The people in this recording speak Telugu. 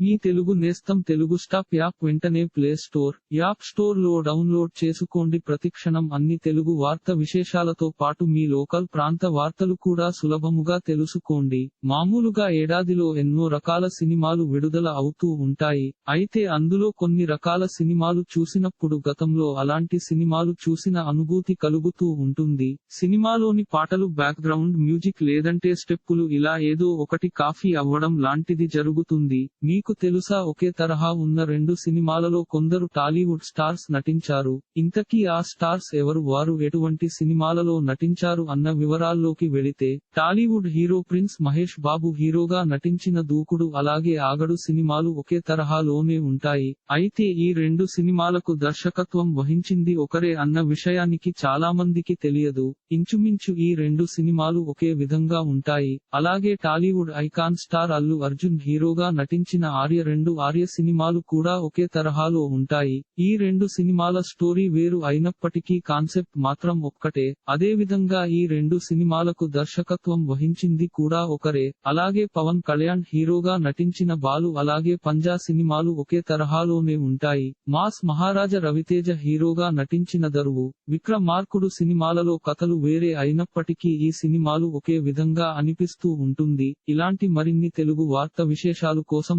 మీ తెలుగు నేస్తం తెలుగు స్టాప్ యాప్ వెంటనే ప్లే స్టోర్ యాప్ స్టోర్లో డౌన్లోడ్ చేసుకోండి. ప్రతిక్షణం అన్ని తెలుగు వార్త విశేషాలతో పాటు మీ లోకల్ ప్రాంత వార్తలు కూడా సులభముగా తెలుసుకోండి. మామూలుగా ఏడాదిలో ఎన్నో రకాల సినిమాలు విడుదల అవుతూ ఉంటాయి. అయితే అందులో కొన్ని రకాల సినిమాలు చూసినప్పుడు గతంలో అలాంటి సినిమాలు చూసిన అనుభూతి కలుగుతూ ఉంటుంది. సినిమాలోని పాటలు బ్యాక్గ్రౌండ్ మ్యూజిక్ లేదంటే స్టెప్పులు ఇలా ఏదో ఒకటి కాఫీ అవ్వడం లాంటిది జరుగుతుంది. మీకు తెలుసా ఒకే తరహా ఉన్న రెండు సినిమాలలో కొందరు టాలీవుడ్ స్టార్స్ నటించారు. ఇంతకీ ఆ స్టార్స్ ఎవరు? వారు ఎటువంటి సినిమాలలో నటించారు అన్న వివరాల్లోకి వెళితే Tollywood hero prince Mahesh Babu హీరోగా నటించిన దూకుడు అలాగే ఆగడు సినిమాలు ఒకే తరహాలోనే ఉంటాయి. అయితే ఈ రెండు సినిమాలకు దర్శకత్వం వహించింది ఒకరే అన్న విషయానికి చాలా మందికి తెలియదు. ఇంచుమించు ఈ రెండు సినిమాలు ఒకే విధంగా ఉంటాయి. అలాగే Tollywood icon star Allu Arjun హీరోగా నటించిన ఆర్య రెండు ఆర్య సినిమాలు కూడా ఒకే తరహాలో ఉంటాయి. ఈ రెండు సినిమాల స్టోరీ వేరు అయినప్పటికీ కాన్సెప్ట్ మాత్రం ఒక్కటే. అదే విధంగా ఈ రెండు సినిమాలకు దర్శకత్వం వహించింది కూడా ఒకరే. అలాగే పవన్ కళ్యాణ్ హీరోగా నటించిన బాలు అలాగే పంజా సినిమాలు ఒకే తరహాలోనే ఉంటాయి. మాస్ మహారాజ రవితేజ హీరోగా నటించిన దరువు విక్రమార్కుడు సినిమాలలో కథలు వేరే అయినప్పటికీ ఈ సినిమాలు ఒకే విధంగా అనిపిస్తూ ఉంటుంది. ఇలాంటి మరిన్ని తెలుగు వార్త విశేషాలు కోసం